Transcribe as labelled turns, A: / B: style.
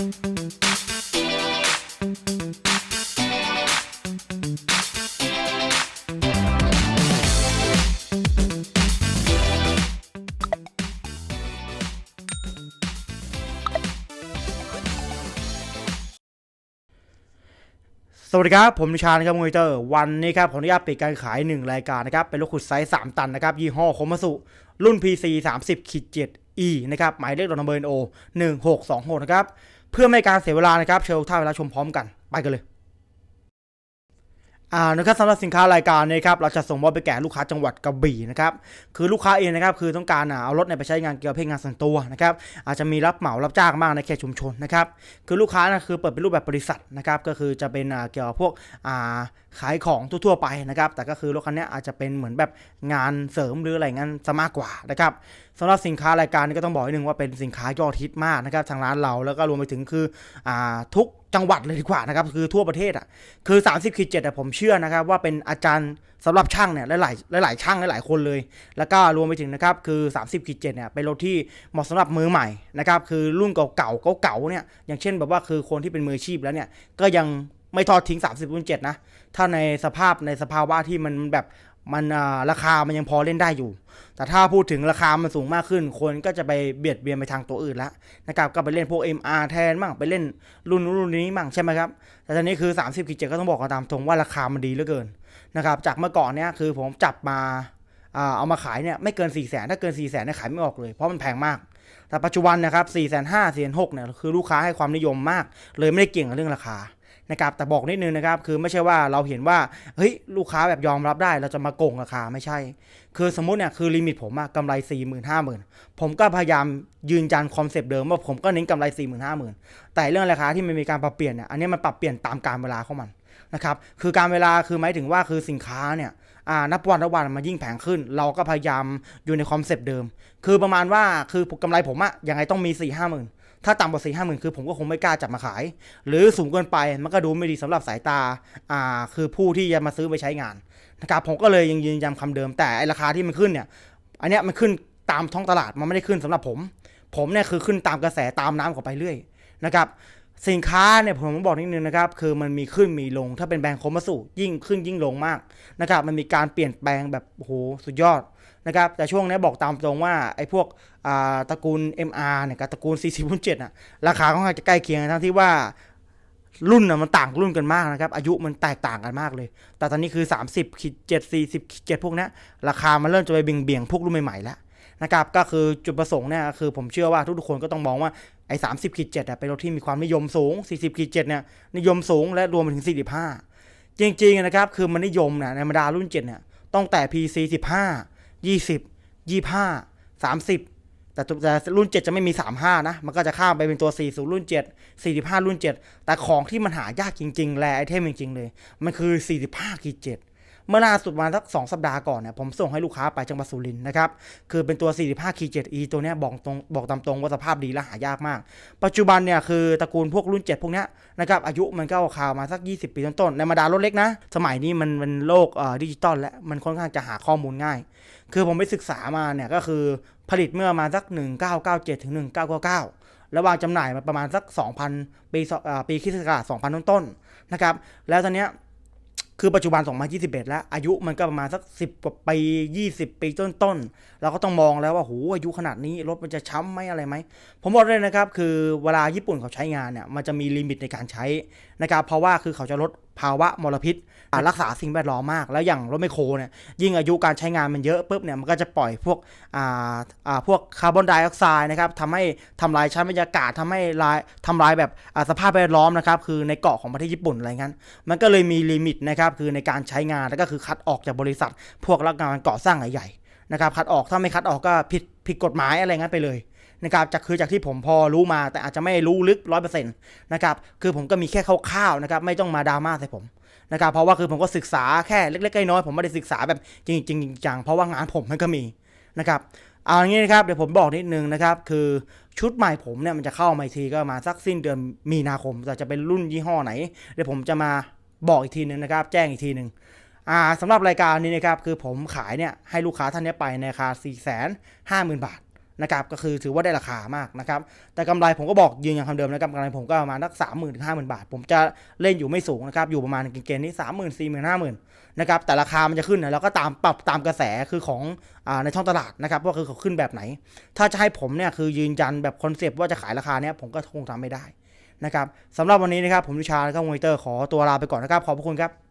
A: สวัสดีครับ ผมนิชานะครับมวยเตอร์ วันนี้ครับ ขออนุญาตปิดการขาย 1 รายการนะครับ เป็นรถขุดไซส์ 3 ตันนะครับ ยี่ห้อโคมสุ รุ่น PC 30ขีด7 E นะครับ หมายเลขดอนเบอร์โอ1626 นะครับ เพื่อไม่ให้การเสียเวลานะครับเชิญทุกท่านเวลาชมพร้อมกันไปกันเลยอ่านะครับสำหรับสินค้ารายการนี้ครับเราจะส่งมอบไปแก่ลูกค้าจังหวัดกระบี่นะครับคือลูกค้าเองนะครับคือต้องการอ่าเอารถเนี่ยไปใช้งานเกี่ยวกับเพศงานส่วนตัวนะครับอาจจะมีรับเหมารับจ้างมากในเขตชุมชนนะครับคือลูกค้านะคือเปิดเป็นรูปแบบบริษัทนะครับก็คือจะเป็นเกี่ยวกับพวกอ่าขายของทั่วๆไปนะครับ แต่ก็คือรถคันนี้อาจจะเป็นเหมือนแบบงานเสริมหรืออะไรงั้นซะมากกว่านะครับสำหรับสินค้ารายการนี้ก็ต้องบอกนิดนึงว่าเป็นสินค้ายอดฮิตมากนะครับทางร้านเราแล้วก็รวมไปถึงคืออ่าทุกจังหวัดเลยดีกว่านะครับคือทั่วประเทศอะคือ 30ขีดเจ็ดผมเชื่อนะครับว่าเป็นอาจารย์สำหรับช่างเนี่ยหลายหลายช่างหลายคนเลย แล้วก็รวมไปถึงนะครับคือ 30ขีดเจ็ดเนี่ยเป็นรถที่เหมาะสำหรับมือใหม่นะครับคือรุ่นเก่าๆเก่าๆเนี่ยอย่างเช่นแบบว่าคือคนที่เป็นมืออาชีพแล้วเนี่ยก็ยัง ไม่ทอดทิ้ง 30รุ่น7นะ ถ้าในสภาพในสภาวะที่มันแบบมันราคามันยังพอเล่นได้อยู่ แต่ถ้าพูดถึงราคามันสูงมากขึ้น คนก็จะไปเบียดเบียนไปทางตัวอื่นล้วนะครับ ก็ไปเล่นพวก MR แทนบ้างไปเล่นรุ่นรุ่นนี้บ้างใช่ไหมครับ แต่ตอนนี้คือ 30กิจก็ต้องบอกกันตามตรงว่าราคามันดีเหลือเกินนะครับ จากเมื่อก่อนเนี่ยคือผมจับมาเอามาขายเนี่ยไม่เกิน4ี่แสนถ้าเกิน4ี่แสนเนี่ยขายไม่ออกเลย เพราะมันแพงมาก แต่ปัจจุบันนะครับ4ี่แสนห้าสี่แสนหกเนี่ยคือลูกค้าให้ความนิยมมาก เลยไม่ได้เก่งกับเรื่องราคา นะครับแต่บอกนิดนึงนะครับคือไม่ใช่ว่าเราเห็นว่าเฮ้ยลูกค้าแบบยอมรับได้เราจะมาโกงราคาไม่ใช่ คือสมมุติเนี่ยคือลิมิตผมอะกำไร4 5 0,000 ผมก็พยายามยืนยันคอนเซปต์เดิมว่าผมก็เน้นกำไร 4 5 0,000 แต่เรื่องราคาที่มันมีการปรับเปลี่ยนเนี่ยอันนี้มันปรับเปลี่ยนตามการเวลาของมันนะครับคือการเวลาคือหมายถึงว่าคือสินค้าเนี่ยนับวันนับวันมันยิ่งแพงขึ้น เราก็พยายามอยู่ในคอนเซปต์เดิม คือประมาณว่าคือกำไรผมอะยังไงต้องมี4ี่ห้าหมื่น ถ้าต่ำกว่าสี่ห้าหมื่นคือผมก็คงไม่กล้าจับมาขาย หรือสูงเกินไปมันก็ดูไม่ดีสำหรับสายตาอ่าคือผู้ที่จะมาซื้อไปใช้งานนะครับผมก็เลยยังยืนยันคำเดิมแต่ไอราคาที่มันขึ้นเนี่ย อันเนี้ยมันขึ้นตามท้องตลาดมันไม่ได้ขึ้นสำหรับผม ผมเนี่ยคือขึ้นตามกระแสตามน้ำของไปเรื่อยนะครับสินค้าเนี่ยผมบอกนิดนึงนะครับคือมันมีขึ้นมีลงถ้าเป็นแบรนด์โคมสุยิ่งขึ้นยิ่งลงมากนะครับมันมีการเปลี่ยนแปลงแบบโหสุดยอด นะครับแต่ช่วงนี้บอกตามตรงว่าไอ้พวกตระกูล MR เนี่ยกับตระกูล 40รุ่น7อะราคาค่อนข้างจะใกล้เคียงทั้งที่ว่ารุ่นน่ะมันต่างรุ่นกันมากนะครับอายุมันแตกต่างกันมากเลย แต่ตอนนี้คือ 30ขีด7 40ขีด7พวกนี้ราคามันเริ่มจะไปเบี่ยงเบี่ยงพวกรุ่นใหม่ๆแล้วนะครับก็คือจุดประสงค์เนี่ยคือผมเชื่อว่าทุกๆคนก็ต้องมองว่าไอ้30ขีด7อะเป็นรถที่มีความนิยมสูง 40ขีด7เนี่ยนิยมสูงและรวมไปถึง 45 จริงๆนะครับคือมันนิยมนี่ยในบรรดารุ่น7เนี่ยต้องแต่ PC 15 20 25 30แต่ตัวแต่รุ่น 7 จะไม่มี 35 นะ มันก็จะข้ามไปเป็นตัว 40 รุ่น 7 45 รุ่น 7 แต่ของที่มันหายากจริง ๆแลไอเทมจริง ๆ เลย มันคือ 45ขีด7เมื่อล่าสุดมาสัก 2 สัปดาห์ก่อนเนี่ย ผมส่งให้ลูกค้าไปจังหวัดสุรินทร์นะครับ คือเป็นตัว 45ขีด7 E ตัวเนี้ยบอกตรงบอกตามตรงว่าสภาพดีและหายากมาก ปัจจุบันเนี่ยคือตระกูลพวกรุ่น 7 พวกเนี้ยนะครับอายุมันก็ข่าวมาสัก 20 ปีต้นๆในบรรดารถเล็กนะ สมัยนี้มันมันโลกเอ่อดิจิตอลและมันค่อนข้างจะหาข้อมูลง่าย คือผมไปศึกษามาเนี่ยก็คือผลิตเมื่อมาสัก 1997 ถึง 1999แล้ววางจำหน่ายมาประมาณสัก 2,000 ปีปีคริสต์ศักราช2,000 ต้นๆนะครับ แล้วตอนเนี้ยคือปัจจุบัน 2021 แล้ว อายุมันก็ประมาณสัก 10กว่าปี 20 ปีต้นๆ เราก็ต้องมองแล้วว่าโหอายุขนาดนี้ รถมันจะช้ำไหมอะไรไหม ผมบอกเลยนะครับ คือเวลาญี่ปุ่นเขาใช้งานเนี่ย มันจะมีลิมิตในการใช้นะครับ เพราะว่าคือเขาจะลด ภาวะมลพิษรักษาสิ่งแวดล้อมมาก แล้วอย่างรถไมโครเนี่ยยิ่งอายุการใช้งานมันเยอะปุ๊บเนี่ยมันก็จะปล่อยพวกอ่าอ่าพวกคาร์บอนไดออกไซด์นะครับทำให้ทำลายชั้นบรรยากาศทำให้ลายทำลายแบบสภาพแวดล้อมนะครับคือในเกาะของประเทศญี่ปุ่นอะไรงั้น มันก็เลยมีลิมิตนะครับคือในการใช้งานแล้วก็คือคัดออกจากบริษัท พวกรับงานก่อสร้างใหญ่ๆนะครับคัดออกถ้าไม่คัดออกก็ผิดผิดกฎหมายอะไรงั้นไปเลย นะครับจากคือจากที่ผมพอรู้มาแต่อาจจะไม่รู้ลึกร้อยเปอร์เซ็นต์นะครับคือผมก็มีแค่คร่าวๆนะครับไม่ต้องมาดราม่าใส่ผมนะครับเพราะว่าคือผมก็ศึกษาแค่เล็กๆน้อยๆผมไม่ได้ศึกษาแบบจริงๆจริงจังเพราะว่างานผมมันก็มีนะครับเอาอย่างนี้นะครับเดี๋ยวผมบอกนิดนึงนะครับคือชุดใหม่ผมเนี่ยมันจะเข้ามาทีก็มาสักสิ้นเดือนมีนาคม แต่จะเป็นรุ่นยี่ห้อไหน เดี๋ยวผมจะมาบอกอีกทีนึงนะครับ แจ้งอีกทีหนึ่งอ่าสำหรับรายการนี้นะครับคือผมขายเนี่ยให้ลูกค้าท่านนี้ไปในราคา4 5 0 0 0 0 บาท นะครับก็คือถือว่าได้ราคามากนะครับแต่กำไรผมก็บอกยืนอยันคำเดิมนะครับกำไรผมก็ประมาณสักสามหมื่นถึงห้าหมื่นบาท ผมจะเล่นอยู่ไม่สูงนะครับอยู่ประมาณเกณฑ์นี้สามหมื่นสี่หมื่นห้าหมื่นนะครับแต่ราคามันจะขึ้นนะแล้วก็ตามปรับตามกระแสคือของอในช่องตลาดนะครับว่าคือเขาขึ้นแบบไหน ถ้าจะให้ผมเนี่ยคือยืนยันแบบคอนเซปต์ว่าจะขายราคาเนี้ยผมก็คงทำไม่ได้นะครับสำหรับวันนี้นะครับผมวิชาแล้วก็มอนิเตอร์ขอตัวลาไปก่อนนะครับขอบพระคุณครับ